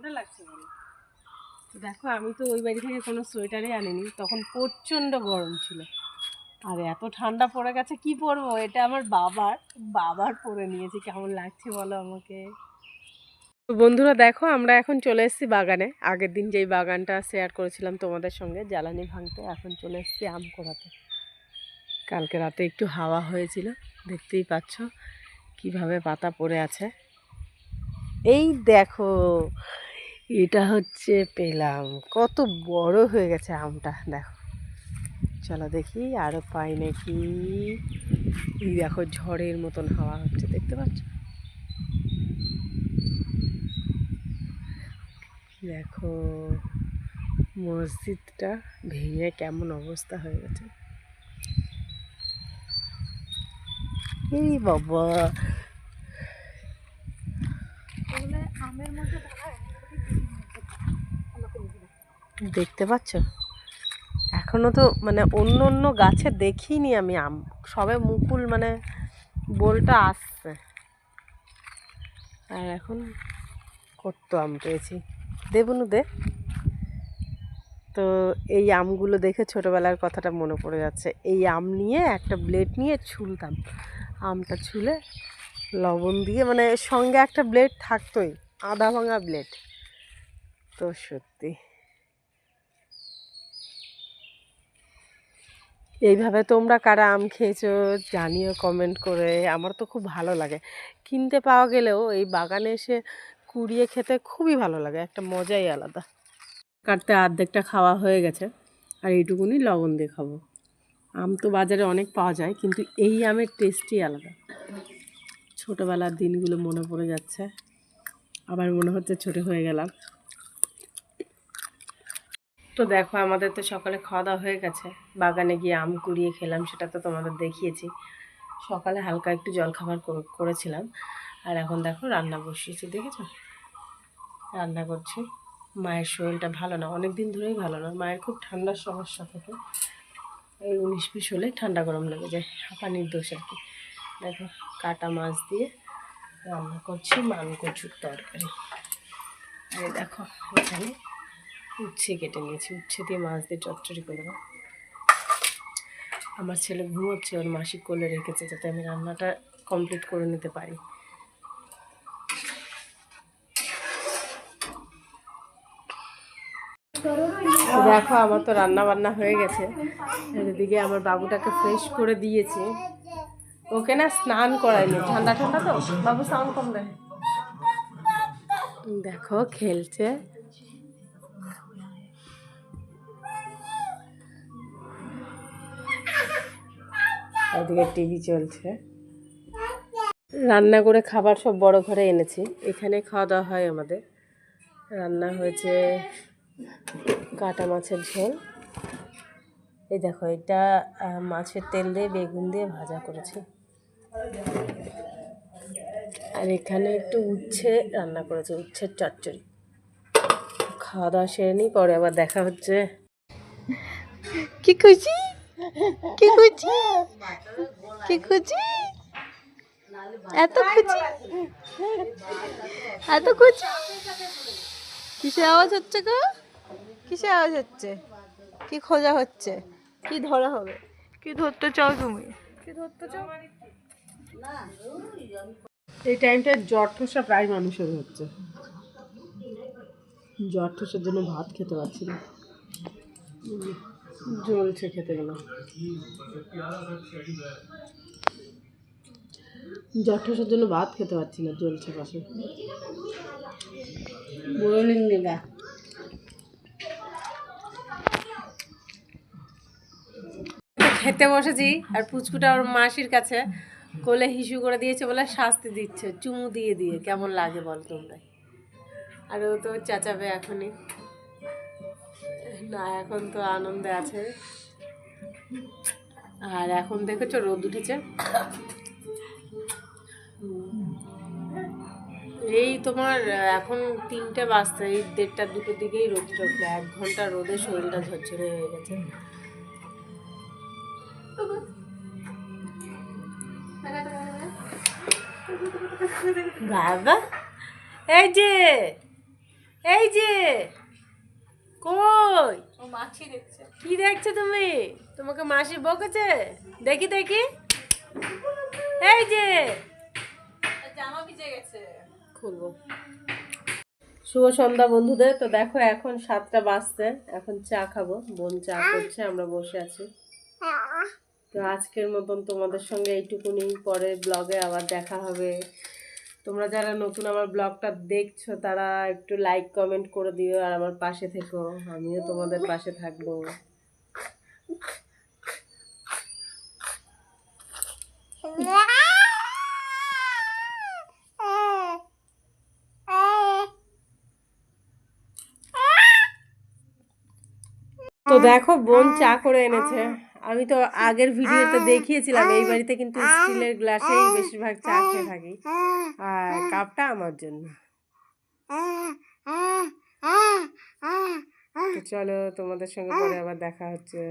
ঠান্ডা লাগছে বলো। দেখো, আমি তো ওই বাড়ি থেকে কোনো সোয়েটারই আনিনি। তখন প্রচণ্ড গরম ছিল। আর এত ঠান্ডা পড়ে গেছে, কি পরবো? এটা আমার বাবার বাবার পরে নিয়েছি। কেমন লাগছে বলো আমাকে? তো বন্ধুরা দেখো, আমরা এখন চলে এসেছি বাগানে। আগের দিন যেই বাগানটা শেয়ার করেছিলাম তোমাদের সঙ্গে, জ্বালানি ভাঙতে, এখন চলে এসেছি আম কোড়াতে কালকে রাতে একটু হাওয়া হয়েছিল, দেখতেই পাচ্ছ কীভাবে পাতা পড়ে আছে। এই দেখো এটা হচ্ছে পেলাম। কত বড় হয়ে গেছে আমটা, দেখো। চলো দেখি আরও পাই নাকি। এই দেখো ঝড়ের মতন হাওয়া হচ্ছে, দেখতে পাচ্ছ? দেখো, মসজিদটা ভেঙে কেমন অবস্থা হয়ে গেছে। এই বাবা। দেখতে পাচ্ছ? এখনও তো মানে অন্য অন্য গাছে দেখিনি আমি আম। সবে মুকুল মানে বোলটা আসছে। আর এখন কত আম পেয়েছি। দেবনু দে। তো এই আমগুলো দেখে ছোটোবেলার কথাটা মনে পড়ে যাচ্ছে। এই আম নিয়ে একটা ব্লেড নিয়ে ছুলতাম। আমটা ছুলে লবণ দিয়ে মানে সঙ্গে একটা ব্লেড থাকতোই আদা ভাঙা ব্লেড তো সত্যি। এইভাবে তোমরা কারা আম খেয়েছো জানিও কমেন্ট করে, আমার তো খুব ভালো লাগে। কিনতে পাওয়া গেলেও এই বাগানে এসে কুড়িয়ে খেতে খুবই ভালো লাগে, একটা মজাই আলাদা। কাটতে অর্ধেকটা খাওয়া হয়ে গেছে, আর এইটুকুনি লবণ দিয়ে খাব। আম তো বাজারে অনেক পাওয়া যায়, কিন্তু এই আমের টেস্টই আলাদা। ছোটোবেলার দিনগুলো মনে পড়ে যাচ্ছে, আবার মনে হচ্ছে ছোটো হয়ে গেলাম। তো দেখো, আমাদের তো সকালে খাওয়া দাওয়া হয়ে গেছে। বাগানে গিয়ে আম কুড়িয়ে খেলাম, সেটা তো তোমাদের দেখিয়েছি। সকালে হালকা একটু জলখাবার করে- করেছিলাম। আর এখন দেখো, রান্না বসিয়েছি, দেখেছ? রান্না করছি। মায়ের শরীরটা ভালো না অনেক দিন ধরেই ভালো না। মায়ের খুব ঠান্ডার সমস্যা থাকে। এই উনিশ বিশ হলে ঠান্ডা গরম লেগে যায় পানির দোষ আর কি। দেখো, কাটা মাছ দিয়ে রান্না করছি মান কচুর তরকারি। এই দেখো, এখানে উচ্ছে কেটে নিয়েছি, উচ্ছে দিয়ে মাছ দিয়ে চচ্চড়ি করে দেবো। আমার ছেলে ঘুমোচ্ছে, ওর মাসি কোলে রেখেছে যাতে আমি রান্নাটা কমপ্লিট করে নিতে পারি। দেখো, আমার তো রান্না বান্না হয়ে গেছে। এদিকে আমার বাবুটাকে ফ্রেশ করে দিয়েছি। ওকে না স্নান করাইনি ঠান্ডা ঠান্ডা তো? বাবু সাউন্ড কম দেয়। দেখো, খেলছে। ওদিকে টিভি চলছে। রান্না করে খাবার সব বড় ঘরে এনেছি। এখানে খাওয়া দাওয়া হয় আমাদের। রান্না হয়েছে কাটা মাছের ঝোল। এই দেখো, এটা মাছের তেল দিয়ে, বেগুন দিয়ে ভাজা করেছি। আর এখানে একটু উচ্ছে রান্না করেছে, উচ্ছের চচ্চড়ি। খাওয়া দাওয়া সেরে নিই পরে আবার দেখা হচ্ছে। কি খুশি কি খুশি কি খুশি এত খুশি এত খুশি কিসে আওয়াজ হচ্ছে গো? কিসে আওয়াজ হচ্ছে? কি খোঁজা হচ্ছে? কি ধরা হবে? কি ধরতে চাও তুমি? কি ধরতে চাও? এই টাইমটা জ্বর ঠোসা প্রায় মানুষের হচ্ছে। জ্বর ঠোসার জন্য ভাত খেতে পারছি না। জ্বলছে খেতে গেলাম। জ্বর ঠোসার জন্য ভাত খেতে পারছি না, জ্বলছে পাশে। গা খেতে বসেছি আর পুচকুটা ওর মাসির কাছে কোলে হিসু করে দিয়েছে বলে শাস্তি দিচ্ছে, চুমু দিয়ে দিয়ে, কেমন লাগে বল তোমরা। আর ও তো চেঁচাবে এখনই। না, এখন তো আনন্দে আছে। আর এখন দেখেছ, রোদ উঠেছে? এই তোমার, এখন তিনটে বাজতে, এই দেড়টা দুটোর দিকেই রোদটা উঠবে এক ঘণ্টা রোদে শরীরটা ঝরঝরে হয়ে গেছে। বাবা, এই যে! এই যে কই? ও মাছি দেখছে। কি দেখছ তুমি? তোমাকে মাসি বকেছে? দেখি দেখি। এই যে। জামা ভিজে গেছে। খুলবো। শুভ সন্ধ্যা বন্ধুদের। তো দেখো এখন সাতটা বাজতে এখন চা খাব। বোন চা করছে আমরা বসে আছি। তো আজকের মতন তোমাদের সঙ্গে এইটুকুনি। পরে ব্লগে আবার দেখা হবে। তোমরা যারা নতুন আমার ব্লগটা দেখছ, তারা একটু লাইক কমেন্ট করে দিও আর আমার পাশে থেকো। আমিও তোমাদের পাশে থাকব। তো দেখো, বোন চা করে এনেছে। আমি তো আগের ভিডিওতে দেখিয়েছিলাম, এই বাড়িতে কিন্তু স্টিলের গ্লাসেই বেশিরভাগ চা খেয়ে থাকি। আর কাপটা আমার জন্য। চলো তোমাদের সঙ্গে পরে আবার দেখা হচ্ছে।